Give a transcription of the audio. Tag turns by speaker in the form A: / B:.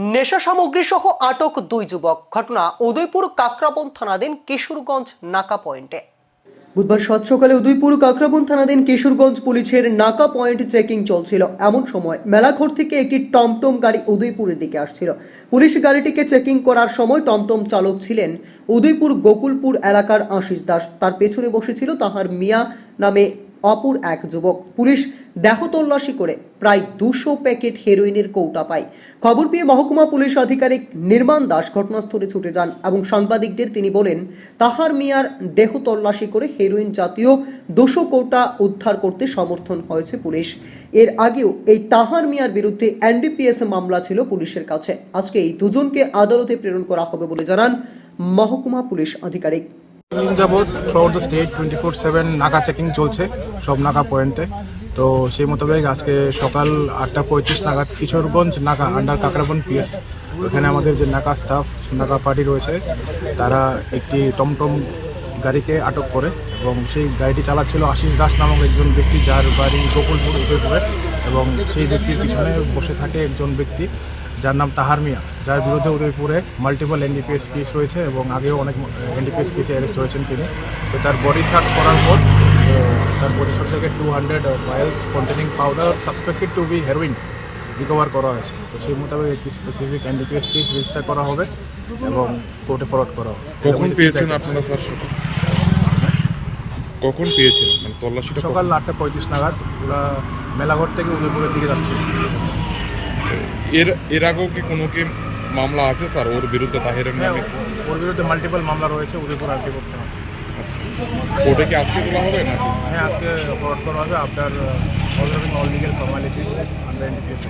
A: নেশা সামগ্রী সহ আটক দুই যুবক। ঘটনা উদয়পুর কাকরাবন থানাধীন কিশোরগঞ্জ নাকা পয়েন্টে। বুধবার সাত সকালে উদয়পুর কাকরাবন থানাধীন কিশোরগঞ্জ পুলিশের নাকা পয়েন্ট চেকিং চলছিল। এমন সময় মেলাঘর থেকে একটি টমটম গাড়ি উদয়পুরের দিকে আসছিল। পুলিশ গাড়িটিকে চেকিং করার সময় টমটম চালক ছিলেন উদয়পুর গোকুলপুর এলাকার আশিস দাস। তার পেছনে বসেছিল তাহার মিয়া নামে অপর এক যুবক। পুলিশ দেহ তল্লাশি করে প্রায় দুশো প্যাকেট হেরোইনের কৌটা পায়। খবর পেয়ে মহকুমা পুলিশ আধিকারিক নির্মাণ দাস ঘটনাস্থলে ছুটে যান এবং সাংবাদিকদের তিনি বলেন, তাহার মিয়ার দেহ তল্লাশি করে হেরোইন জাতীয় দুশো কৌটা উদ্ধার করতে সমর্থন হয়েছে পুলিশ। এর আগেও এই তাহার মিয়ার বিরুদ্ধে এনডিপিএস মামলা ছিল পুলিশের কাছে। আজকে এই দুজনকে আদালতে প্রেরণ করা হবে বলে জানান মহকুমা পুলিশ আধিকারিক।
B: দিন যাবৎ throughout the state twenty four seven নাকা চেকিং চলছে, সব নাকা পয়েন্টে তো সেই মোতাবেক আজকে সকাল আটটা পঁয়ত্রিশ নাগাদ কিশোরগঞ্জ নাকা আন্ডার কাকরাবন পিএস এখানে আমাদের যে নাকা স্টাফ নাকা পার্টি রয়েছে, তারা একটি টমটম গাড়িকে আটক করে এবং সেই গাড়িটি চালাচ্ছিল আশিস দাস নামক একজন ব্যক্তি যার বাড়ি গোকুলপুর এবং সেই ব্যক্তির পিছনে বসে থাকে একজন ব্যক্তি। যার নাম তাহার মিয়া যার বিরুদ্ধে উদয়পুরে মাল্টিপল এনডিপিএস কেস রয়েছে এবং আগেও অনেক এনডিপিএস কেসে অ্যারেস্ট হয়েছেন তিনি। তো তার বডি সার্চ করার পর তার বডি সার্চ থেকে two hundred piles containing powder suspected to be heroin recover করা হয়েছে। তো সেই মোতাবেক একটি স্পেসিফিক এনডিপিএস কেস রেজিস্টার করা হবে এবং কোর্টে ফরওয়ার্ড করা হবে।
C: কখন পেয়েছেন আপনারা স্যার কখন পেয়েছেন? মানে
B: সকাল আটটা পঁয়ত্রিশ নাগাদ ওরা মেলাঘর থেকে উদয়পুরের দিকে যাচ্ছে।
C: এর এর আগেও কি কোনো কি মামলা আছে স্যার? ওর বিরুদ্ধে তাহিরের
B: হ্যাঁ,
C: নামে
B: ওর বিরুদ্ধে মাল্টিপল মামলা রয়েছে উদয়পুর আরটি করতে হবে।
C: আচ্ছা। ওটা কি আজকে তোলা হবে না
B: হ্যাঁ আজকে ফরওয়ার্ড করা হবে after already all legal formalities under NDPS